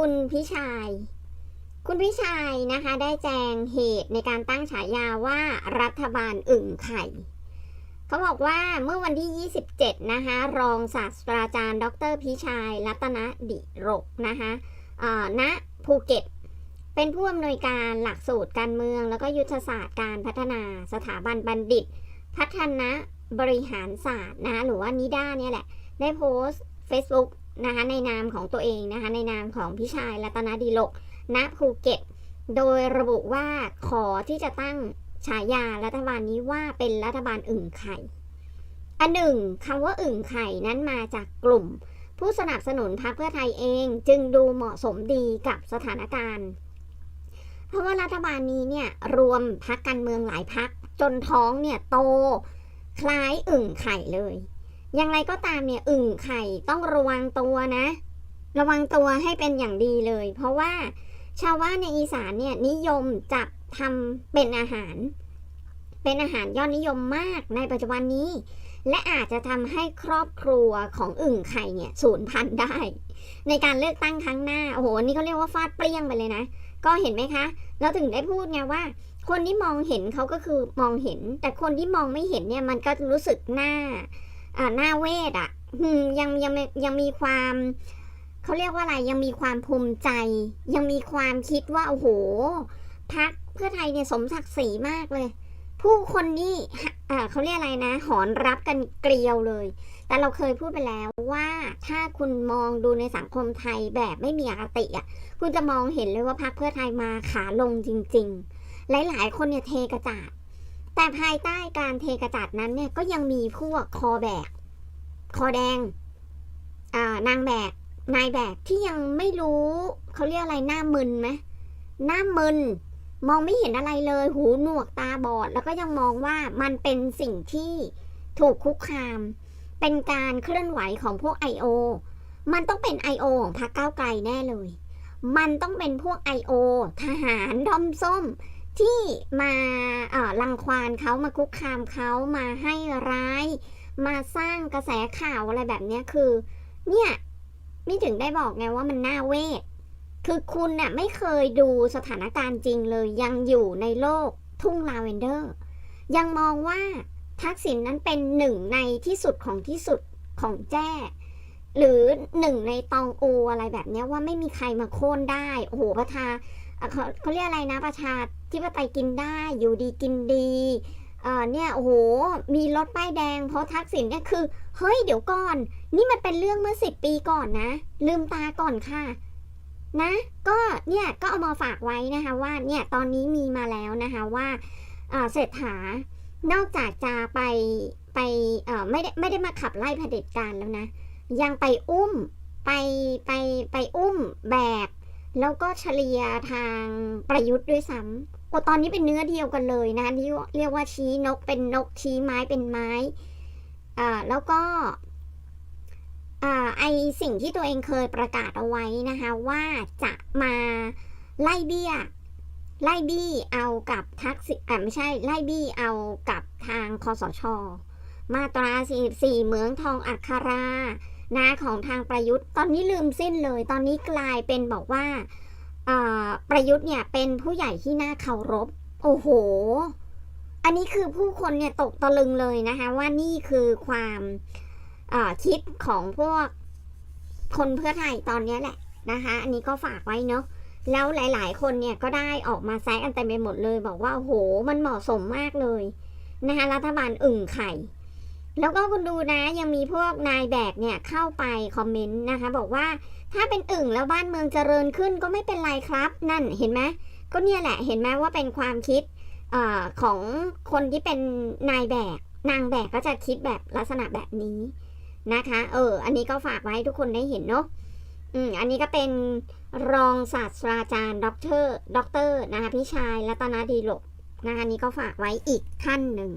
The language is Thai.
คุณพิชัยคุณพิชัยนะคะได้แจงเหตุในการตั้งฉายาว่ารัฐบาลอึ่งไข่ เขาบอกว่าเมื่อวันที่ 27 นะคะ รองศาสตราจารย์ ดรพิชัยรัตนดิรกนะคะณภูเก็ต เป็นผู้อำนวยการหลักสูตรการเมือง แล้วก็ยุทธศาสตร์การพัฒนาสถาบันบัณฑิต พัฒนาบริหารศาสตร์นะคะหรือว่านิด้าเนี่ยแหละ ได้โพสต์ Facebook นะคะในนามของตัวเองนะคะในนามของพี่ชายรัตนดิลกณภูเก็ต โดยระบุว่าขอที่จะตั้งฉายารัฐบาลนี้ว่าเป็นรัฐบาลอึ่งไข่อันหนึ่งคำว่าอึ่งไข่นั้นมาจากกลุ่ม ผู้สนับสนุนพรรคเพื่อไทยเองจึงดูเหมาะสมดีกับสถานการณ์ เพราะว่ารัฐบาลนี้เนี่ยรวมพักการเมืองหลายพักจนท้องเนี่ยโต คล้ายอึ่งไข่เลย อย่างไรก็ตามเนี่ยอึ่งไข่ต้องระวังตัวนะ ระวังตัวให้เป็นอย่างดีเลย เพราะว่าชาวบ้านในอีสานเนี่ยนิยมจับทำเป็นอาหาร เป็นอาหารยอดนิยมมากในปัจจุบันนี้ และอาจจะทำให้ครอบครัวของอึ่งไข่เนี่ยสูญพันธุ์ได้ ในการเลือกตั้งครั้งหน้าโอ้โหนี่เขาเรียกว่าฟาดเปรี้ยงไปเลยนะ ก็เห็นไหมคะ เราถึงได้พูดไงว่า คนที่มองเห็นเขาก็คือมองเห็น แต่คนที่มองไม่เห็นเนี่ยมันก็รู้สึกหน้า หน้าเวทอะยังยังยังมีความเขาเรียกว่าอะไรยังมีความภูมิใจ ยังมีความคิดว่าโอ้โหพักเพื่อไทยเนี่ยสมศักดิ์ศรีมากเลย ผู้คนนี่อ่าเขาเรียกอะไรนะ หอนรับกันเกลียวเลย แต่เราเคยพูดไปแล้วว่าถ้าคุณมองดูในสังคมไทยแบบไม่มีอคติอะคุณจะมองเห็นเลยว่าพักเพื่อไทยมาขาลงจริง ๆ หลายๆ คนเนี่ยเทกระจาด แต่ภายใต้การเทกระจาดนั้นเนี่ยก็ยังมีพวกคอแบก คอแดงนางแบก นายแบกที่ยังไม่รู้เขาเรียกอะไรหน้ามึนไหมหน้ามึน มองไม่เห็นอะไรเลย หูหนวกตาบอด แล้วก็ยังมองว่ามันเป็นสิ่งที่ถูกคุกคาม เป็นการเคลื่อนไหวของพวก I.O. มันต้องเป็น I.O. ของพรรคก้าวไกลแน่เลย มันต้องเป็นพวก I.O. ทหารดอมส้ม ที่มาเออลังควานเขามาคุกคามเขามาให้ร้าย มาสร้างกระแสข่าวอะไรแบบเนี้ยคือ เนี่ยนี่ถึงได้บอกไงว่ามันน่าเวท คือคุณน่ะไม่เคยดูสถานการณ์จริงเลย ยังอยู่ในโลกทุ่งลาเวนเดอร์ ยังมองว่าทักษิณนนั้นเป็นหนึ่งในที่สุดของที่สุดของแจ้ หรือหนึ่งในตองอูอะไรแบบเนี้ยว่าไม่มีใครมาโค่นได้ โอ้โหประชาเขาเขาเรียกอะไรนะประชาธิปไตยกินได้อยู่ดีกินดีเออเนี่ยโอ้โหมีรถป้ายแดง เพราะทักษิณเนี่ยคือ เฮ้ยเดี๋ยวก่อน นี่มันเป็นเรื่องเมื่อสิบปีก่อนนะ ลืมตาก่อนค่ะ นะ ก็เนี่ยก็เอามาฝากไว้นะคะว่าเนี่ยตอนนี้มีมาแล้วนะคะว่าเศรษฐานอกจากจะไปไปไม่ได้ไม่ได้มาขับไล่เผด็จการแล้วนะ ยังไปอุ้มไปไปไปอุ้มแบก แล้วก็เฉลี่ยทางประยุทธ์ด้วยซ้ำโอ้ตอนนี้เป็นเนื้อเดียวกันเลยนะที่เรียกว่าชี้นกเป็นนกชี้ไม้เป็นไม้อ่าแล้วก็อ่าไอสิ่งที่ตัวเองเคยประกาศเอาไว้นะคะว่าจะมาไล่เบี้ยไล่บี้เอากับทักษิณอ่าไม่ใช่ไล่บี้เอากับทางคอสช มาตรา44เหมืองทองอัครา นะของทางประยุทธ์ ตอนนี้ลืมสิ้นเลย ตอนนี้กลายเป็นบอกว่าประยุทธ์เนี่ยเป็นผู้ใหญ่ที่น่าเคารพ โอ้โห อันนี้คือผู้คนเนี่ยตกตะลึงเลยนะคะว่านี่คือความคิดของพวกคนเพื่อไทยตอนนี้แหละนะคะ อันนี้ก็ฝากไว้เนาะแล้วหลาย ๆ คนเนี่ยก็ได้ออกมาแซะกันเต็มไปหมดเลย บอกว่าโอ้โห มันเหมาะสมมากเลยนะคะรัฐบาลอึ่งไข่ แล้วก็คุณดูนะยังมีพวกนายแบกเนี่ยเข้าไปคอมเมนต์นะคะ บอกว่าถ้าเป็นอึ่งแล้วบ้านเมืองเจริญขึ้นก็ไม่เป็นไรครับ นั่นเห็นไหมก็เนี่ยแหละเห็นไหมว่าเป็นความคิดอของคนที่เป็นนายแบกนางแบกก็จะคิดแบบลักษณะแบบนี้นะคะ เออ อันนี้ก็ฝากไว้ทุกคนได้เห็นเนาะอืมอันนี้ก็เป็นรองศาสตราจารย์ด็อกเตอร์ด็อกเตอร์นะคะพี่ชายรัตนาดีหลกนะคะนนี้ก็ฝากไว้อีกท่านหนึ่ง